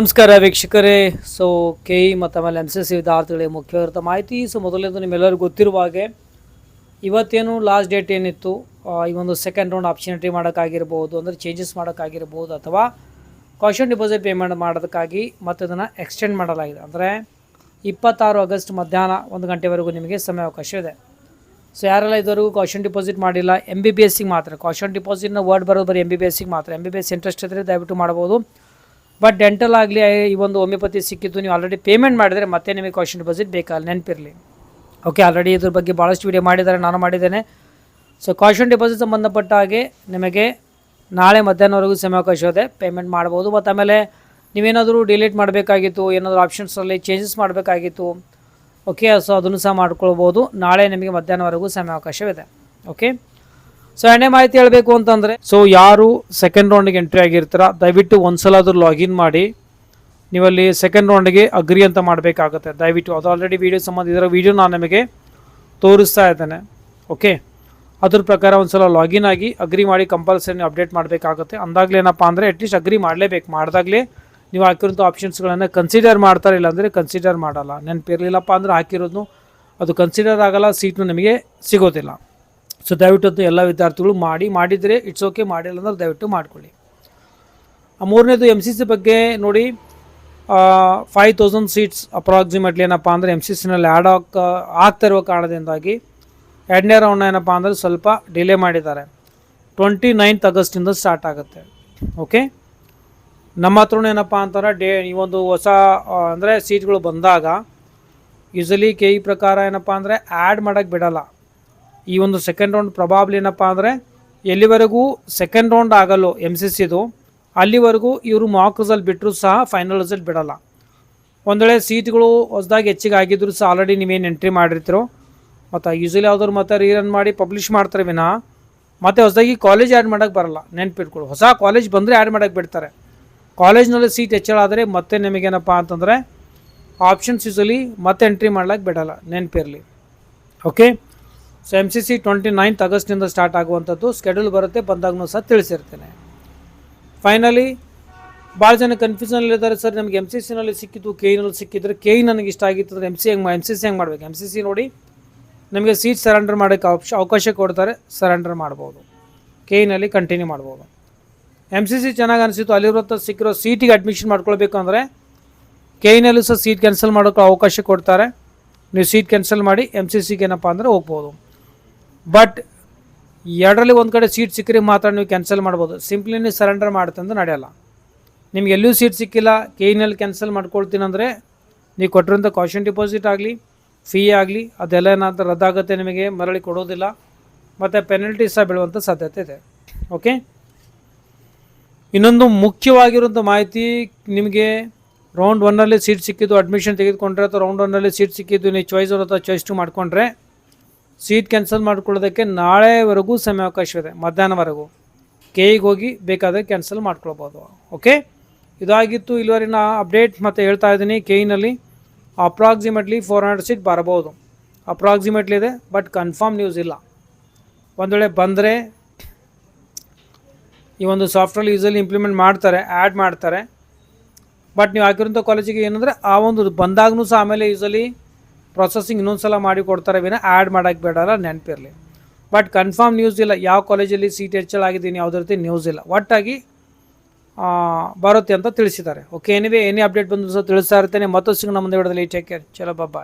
ನಮಸ್ಕಾರ ವೀಕ್ಷಕರೇ. So K E ಮತ್ತು ಆಮೇಲೆ ಎಂ ಸಿ ಸಿ ವಿದ್ಯಾರ್ಥಿಗಳಿಗೆ ಮುಖ್ಯವಾಗಿರೋ ಮಾಹಿತಿ. ಸೊ ಮೊದಲನೇದು ನಿಮ್ಮೆಲ್ಲರಿಗೂ ಗೊತ್ತಿರುವ ಹಾಗೆ, ಇವತ್ತೇನು ಲಾಸ್ಟ್ ಡೇಟ್ ಏನಿತ್ತು? ಈ ಒಂದು ಸೆಕೆಂಡ್ ರೌಂಡ್ ಆಪ್ಷನಿಟಿ ಮಾಡೋಕ್ಕಾಗಿರ್ಬೋದು, ಅಂದರೆ ಚೇಂಜಸ್ ಮಾಡೋಕ್ಕಾಗಿರ್ಬೋದು, ಅಥವಾ ಕಾಶನ್ ಡಿಪಾಸಿಟ್ ಪೇಮೆಂಟ್ ಮಾಡೋದಕ್ಕಾಗಿ ಮತ್ತು ಇದನ್ನು ಎಕ್ಸ್ಟೆಂಡ್ ಮಾಡಲಾಗಿದೆ. ಅಂದರೆ ಇಪ್ಪತ್ತಾರು ಆಗಸ್ಟ್ ಮಧ್ಯಾಹ್ನ ಒಂದು ಗಂಟೆವರೆಗೂ ನಿಮಗೆ ಸಮಯ ಅವಕಾಶ ಇದೆ ಸೊ ಯಾರೆಲ್ಲ ಇದುವರೆಗೂ ಕಾಶನ್ ಡಿಪಾಸಿಟ್ ಮಾಡಿಲ್ಲ ಎಂ ಬಿ ಬಿ ಎಸ್ಸಿಗೆ ಮಾತ್ರ ಕಾಶನ್ ಡಿಪಾಸಿಟ್ನ ವರ್ಡ್ ಬರೋದು ಬರೀ ಎಂ ಬಿ ಬಿ ಎಸ್ಸಿಗೆ ಮಾತ್ರ. M B B S interest ಇದ್ದರೆ ದಯವಿಟ್ಟು ಮಾಡ್ಬೋದು ಬಟ್ ಡೆಂಟಲ್ ಆಗಲಿ ಈ ಒಂದು ಹೋಮಿಯೋಪತಿ ಸಿಕ್ಕಿದ್ದು ನೀವು ಆಲ್ರೆಡಿ ಪೇಮೆಂಟ್ ಮಾಡಿದರೆ ಮತ್ತೆ ನಿಮಗೆ ಕ್ವಾಶನ್ ಡೆಪಾಸಿಟ್ ಬೇಕಾಗಲ್ಲ ನೆನಪಿರಲಿ. ಓಕೆ ಆಲ್ರೆಡಿ ಇದ್ರ ಬಗ್ಗೆ ಭಾಳಷ್ಟು ವಿಡಿಯೋ ಮಾಡಿದ್ದಾರೆ, ನಾನು ಮಾಡಿದ್ದೇನೆ. ಸೊ ಕ್ವಾಶನ್ ಡೆಪಾಸಿಟ್ ಸಂಬಂಧಪಟ್ಟ ಹಾಗೆ ನಿಮಗೆ ನಾಳೆ ಮಧ್ಯಾಹ್ನವರೆಗೂ ಸಮಯಾವಕಾಶ ಇದೆ ಪೇಮೆಂಟ್ ಮಾಡ್ಬೋದು. ಮತ್ತು ಆಮೇಲೆ ನೀವೇನಾದರೂ ಡಿಲೀಟ್ ಮಾಡಬೇಕಾಗಿತ್ತು, ಏನಾದರೂ ಆಪ್ಷನ್ಸಲ್ಲಿ ಚೇಂಜಸ್ ಮಾಡಬೇಕಾಗಿತ್ತು ಓಕೆ ಸೊ ಅದನ್ನು ಸಹ ಮಾಡ್ಕೊಳ್ಬೋದು. ನಾಳೆ ನಿಮಗೆ ಮಧ್ಯಾಹ್ನವರೆಗೂ ಸಮಯಾವಕಾಶವಿದೆ ಓಕೆ ಸೊ ಎರಡನೇ ಮಾಹಿತಿ ಹೇಳಬೇಕು ಅಂತಂದರೆ ಸೊ ಯಾರು ಸೆಕೆಂಡ್ ರೌಂಡಿಗೆ ಎಂಟ್ರಿ ಆಗಿರ್ತೀರ, ದಯವಿಟ್ಟು ಒಂದ್ಸಲ ಆದರೂ ಲಾಗಿನ್ ಮಾಡಿ. ನೀವಲ್ಲಿ ಸೆಕೆಂಡ್ ರೌಂಡ್ಗೆ ಅಗ್ರಿ ಅಂತ ಮಾಡಬೇಕಾಗುತ್ತೆ. ದಯವಿಟ್ಟು, ಅದು ಆಲ್ರೆಡಿ ವೀಡಿಯೋ ಸಂಬಂಧ ಇದರ ವೀಡಿಯೋ ನಾನು ನಿಮಗೆ ತೋರಿಸ್ತಾ ಇದ್ದೇನೆ. ಓಕೆ ಅದ್ರ ಪ್ರಕಾರ ಒಂದ್ಸಲ ಲಾಗಿನ್ ಆಗಿ ಅಗ್ರಿ ಮಾಡಿ ಕಂಪಲ್ಸರಿ ಅಪ್ಡೇಟ್ ಮಾಡಬೇಕಾಗುತ್ತೆ. ಅಂದಾಗಲೇ ಏನಪ್ಪ ಅಂದರೆ ಅಟ್ಲೀಸ್ಟ್ ಅಗ್ರಿ ಮಾಡಲೇಬೇಕು. ಮಾಡಿದಾಗಲೇ ನೀವು ಹಾಕಿರೋಂಥ ಆಪ್ಷನ್ಸ್ಗಳನ್ನು ಕನ್ಸಿಡರ್ ಮಾಡ್ತಾರೆ, ಇಲ್ಲಾಂದರೆ ಕನ್ಸಿಡರ್ ಮಾಡಲ್ಲ. ನೆನಪಿರಲಿಲ್ಲಪ್ಪ ಅಂದರೆ ಹಾಕಿರೋದು ಅದು ಕನ್ಸಿಡರ್ ಆಗಲ್ಲ ಸೀಟ್ನು ನಿಮಗೆ ಸಿಗೋದಿಲ್ಲ. ಸೊ ದಯವಿಟ್ಟು ಎಲ್ಲ ವಿದ್ಯಾರ್ಥಿಗಳು ಮಾಡಿ, ಮಾಡಿದರೆ ಇಟ್ಸ್ ಓಕೆ ಮಾಡಿಲ್ಲ ಅಂದ್ರೆ ದಯವಿಟ್ಟು ಮಾಡಿಕೊಳ್ಳಿ. ಮೂರನೇದು ಎಂ ಸಿ ಸಿ ಬಗ್ಗೆ ನೋಡಿ ಫೈವ್ ತೌಸಂಡ್ ಸೀಟ್ಸ್ ಅಪ್ರಾಕ್ಸಿಮೇಟ್ಲಿ ಏನಪ್ಪ ಅಂದರೆ ಎಂ ಸಿ ಸಿನಲ್ಲಿ ಆ್ಯಡ್ ಆಗ ಆಗ್ತಿರುವ ಕಾರಣದಿಂದಾಗಿ ಎರಡನೇ ರೌಂಡ್ ಏನಪ್ಪ ಅಂದರೆ ಸ್ವಲ್ಪ ಡಿಲೇ ಮಾಡಿದ್ದಾರೆ. ಟ್ವೆಂಟಿ ನೈನ್ತ್ ಆಗಸ್ಟಿಂದ ಸ್ಟಾರ್ಟ್ ಆಗುತ್ತೆ. ಓಕೆ ನಮ್ಮ ಹತ್ರನೂ ಏನಪ್ಪ ಅಂತಾರೆ, ಡೇ, ಈ ಒಂದು ಹೊಸ ಅಂದರೆ ಸೀಟ್ಗಳು ಬಂದಾಗ ಯೂಸಲಿ ಕೆ ಇ ಪ್ರಕಾರ ಏನಪ್ಪ ಅಂದರೆ ಆ್ಯಡ್ ಮಾಡೋಕ್ಕೆ ಬಿಡಲ್ಲ. ಈ ಒಂದು ಸೆಕೆಂಡ್ ರೌಂಡ್ ಪ್ರಭಾಬ್ಲಿ ಏನಪ್ಪ ಅಂದರೆ ಎಲ್ಲಿವರೆಗೂ ಸೆಕೆಂಡ್ ರೌಂಡ್ ಆಗಲ್ಲೋ ಎಂ ಸಿ ಸಿದು ಅಲ್ಲಿವರೆಗೂ ಇವರು ಮಾಕ್ ರಿಸಲ್ಟ್ ಬಿಟ್ಟರು ಸಹ ಫೈನಲ್ ರಿಸಲ್ಟ್ ಬಿಡಲ್ಲ. ಒಂದು ವೇಳೆ ಸೀಟ್ಗಳು ಹೊಸದಾಗಿ ಹೆಚ್ಚಿಗೆ ಆಗಿದ್ರು ಸಹ ಆಲ್ರೆಡಿ ನೀವೇನು ಎಂಟ್ರಿ ಮಾಡಿರ್ತೀರೋ, ಮತ್ತು ಯೂಸಲಿ ಯಾವ್ದಾದ್ರು ಮತ್ತೆ ರೀರನ್ ಮಾಡಿ ಪಬ್ಲಿಷ್ ಮಾಡ್ತಾರೆ ವಿನಃ, ಮತ್ತು ಹೊಸದಾಗಿ ಕಾಲೇಜ್ ಆ್ಯಡ್ ಮಾಡೋಕ್ಕೆ ಬರಲ್ಲ ನೆನ್ಪಿಟ್ಕೊಳ್ಳಿ ಹೊಸ ಕಾಲೇಜ್ ಬಂದರೆ ಆ್ಯಡ್ ಮಾಡೋಕ್ಕೆ ಬಿಡ್ತಾರೆ. ಕಾಲೇಜ್ನಲ್ಲಿ ಸೀಟ್ ಹೆಚ್ಚಳ ಆದರೆ ಮತ್ತೆ ನಿಮಗೇನಪ್ಪ ಅಂತಂದರೆ ಆಪ್ಷನ್ಸ್ ಯೂಸಲಿ ಮತ್ತೆ ಎಂಟ್ರಿ ಮಾಡ್ಲಿಕ್ಕೆ ಬಿಡಲ್ಲ, ನೆನಪಿರಲಿ. Okay so M C C twenty ninth ಆಗಸ್ಟಿಂದ start ಆಗುವಂಥದ್ದು ಸ್ಕೆಡ್ಯೂಲ್ ಬರುತ್ತೆ ಬಂದಾಗೂ ಸಹ ತಿಳಿಸಿರ್ತೇನೆ. ಫೈನಲಿ ಭಾಳ ಜನ ಕನ್ಫ್ಯೂಷನಲ್ಲಿದ್ದಾರೆ ಸರ್. ನಮಗೆ ಎಂ ಸಿ ಸಿನಲ್ಲಿ ಸಿಕ್ಕಿದ್ದು ಕೆ ಇನಲ್ಲಿ ಸಿಕ್ಕಿದ್ರೆ ಕೆ ಇ ನನಗೆ ಇಷ್ಟ ಆಗಿತ್ತು ಅಂದರೆ ಎಂ ಸಿ ಹೆಂಗೆ ಎಂ ಸಿ ಸಿ ಹೆಂಗೆ ಮಾಡಬೇಕು? ಎಂ ಸಿ ಸಿ ನೋಡಿ, ನಿಮಗೆ ಸೀಟ್ ಸರೆಂಡರ್ ಮಾಡೋಕ್ಕೆ ಆಪ್ಷ ಅವಕಾಶ ಕೊಡ್ತಾರೆ ಸರೆಂಡರ್ ಮಾಡ್ಬೋದು. ಕೆ ಇನಲ್ಲಿ ಕಂಟಿನ್ಯೂ ಮಾಡ್ಬೋದು. ಎಂ ಸಿ ಸಿ ಚೆನ್ನಾಗಿ ಅನಿಸಿತ್ತು. ಅಲ್ಲಿರುವಂಥ ಸಿಕ್ಕಿರೋ ಸೀಟಿಗೆ ಅಡ್ಮಿಷನ್ ಮಾಡ್ಕೊಳ್ಬೇಕು ಅಂದರೆ ಕೆ ಇನಲ್ಲೂ ಸಹ ಸೀಟ್ ಕ್ಯಾನ್ಸಲ್ ಮಾಡೋಕ್ಕೆ ಅವಕಾಶ ಕೊಡ್ತಾರೆ. ನೀವು ಸೀಟ್ ಕ್ಯಾನ್ಸಲ್ ಮಾಡಿ ಎಂ ಸಿ ಸಿಗೆ ಏನಪ್ಪ ಅಂದರೆ ಹೋಗ್ಬೋದು. ಬಟ್ ಎರಡರಲ್ಲಿ ಒಂದು ಕಡೆ ಸೀಟ್ ಸಿಕ್ಕರೆ ಮಾತ್ರ ನೀವು ಕ್ಯಾನ್ಸಲ್ ಮಾಡ್ಬೋದು. ಸಿಂಪ್ಲಿ ನೀವು ಸರೆಂಡರ್ ಮಾಡ್ತಂದ್ರೆ ನಡೆಯಲ್ಲ. ನಿಮ್ಗೆ ಎಲ್ಲೂ ಸೀಟ್ ಸಿಕ್ಕಿಲ್ಲ ಕೆ ಇನಲ್ಲಿ ಕ್ಯಾನ್ಸಲ್ ಮಾಡ್ಕೊಳ್ತೀನಿ ಅಂದರೆ ನೀವು ಕೊಟ್ಟಿರೋಂಥ ಕಾಷನ್ ಡಿಪಾಸಿಟ್ ಆಗಲಿ ಫೀ ಆಗಲಿ, ಅದೆಲ್ಲ ಏನಾದರೂ ರದ್ದಾಗುತ್ತೆ ನಿಮಗೆ, ಮರಳಿ ಕೊಡೋದಿಲ್ಲ. ಮತ್ತು ಪೆನಲ್ಟಿ ಸಹ ಬೀಳುವಂಥ ಸಾಧ್ಯತೆ ಇದೆ. ಓಕೆ ಇನ್ನೊಂದು ಮುಖ್ಯವಾಗಿರುವಂಥ ಮಾಹಿತಿ, ನಿಮಗೆ ರೌಂಡ್ ಒನ್ನಲ್ಲಿ ಸೀಟ್ ಸಿಕ್ಕಿದ್ದು ಅಡ್ಮಿಷನ್ ತೆಗೆದುಕೊಂಡ್ರೆ ಅಥವಾ ರೌಂಡ್ ಒನ್ನಲ್ಲಿ ಸೀಟ್ ಸಿಕ್ಕಿದ್ದು ನೀವು ಚಾಯ್ಸ್ ಅಥವಾ ಚಾಯ್ಸ್ ಟು ಮಾಡಿಕೊಂಡ್ರೆ ಸೀಟ್ ಕ್ಯಾನ್ಸಲ್ ಮಾಡ್ಕೊಳ್ಳೋದಕ್ಕೆ ನಾಳೆವರೆಗೂ ಸಮಯಾವಕಾಶವಿದೆ ಮಧ್ಯಾಹ್ನವರೆಗೂ. ಕೆಗೆ ಹೋಗಿ ಬೇಕಾದರೆ ಕ್ಯಾನ್ಸಲ್ ಮಾಡ್ಕೊಳ್ಬೋದು ಓಕೆ ಇದಾಗಿತ್ತು ಇಲ್ಲಿವರೆಗಿನ ಅಪ್ಡೇಟ್ ಮತ್ತು ಹೇಳ್ತಾ ಇದ್ದೀನಿ ಕೆಯಿನಲ್ಲಿ ಅಪ್ರಾಕ್ಸಿಮೇಟ್ಲಿ ಫೋರ್ ಹಂಡ್ರೆಡ್ ಸೀಟ್ ಬರಬಹುದು. ಅಪ್ರಾಕ್ಸಿಮೇಟ್ಲಿ ಇದೆ ಬಟ್ ಕನ್ಫರ್ಮ್ ನ್ಯೂಸ್ ಇಲ್ಲ. ಒಂದು ವೇಳೆ ಬಂದರೆ ಈ ಒಂದು ಸಾಫ್ಟ್ವೇರ್ ಯೂಸಲಿ ಇಂಪ್ಲಿಮೆಂಟ್ ಮಾಡ್ತಾರೆ ಆ್ಯಡ್ ಮಾಡ್ತಾರೆ. ಬಟ್ ನೀವು ಹಾಕಿರೋಂಥ ಕಾಲೇಜಿಗೆ ಏನಂದರೆ ಆ ಒಂದು ಬಂದಾಗೂ ಸಹ ಆಮೇಲೆ ಯೂಸಲಿ ಪ್ರೊಸೆಸಿಂಗ್ ಇನ್ನೊಂದು ಸಲ ಮಾಡಿ ಕೊಡ್ತಾರೆ ವಿನ ಆ್ಯಡ್ ಮಾಡೋಕ್ಕೆ ಬೇಡಲ್ಲ ನೆನಪಿರಲಿ. ಬಟ್ ಕನ್ಫರ್ಮ್ ನ್ಯೂಸ್ ಇಲ್ಲ. ಯಾವ ಕಾಲೇಜಲ್ಲಿ ಸೀಟ್ ಹೆಚ್ಚಳಾಗಿದ್ದೀನಿ ಯಾವುದೇ ರೀತಿ ನ್ಯೂಸ್ ಇಲ್ಲ. ಒಟ್ಟಾಗಿ ಬರುತ್ತೆ ಅಂತ ತಿಳಿಸಿದ್ದಾರೆ. ಓಕೆ ಏನಿವೆ ಏನೇ ಅಪ್ಡೇಟ್ ಬಂದು ಸಹ ತಿಳಿಸ್ತಾ ಇರ್ತೇನೆ. ಮತ್ತಷ್ಟು ನಮ್ಮ ಮುಂದೆ ವಿಡೋದಲ್ಲಿ ಟೇಕ್ ಕೇರ್ ಚಲೋ ಬಾಬಾ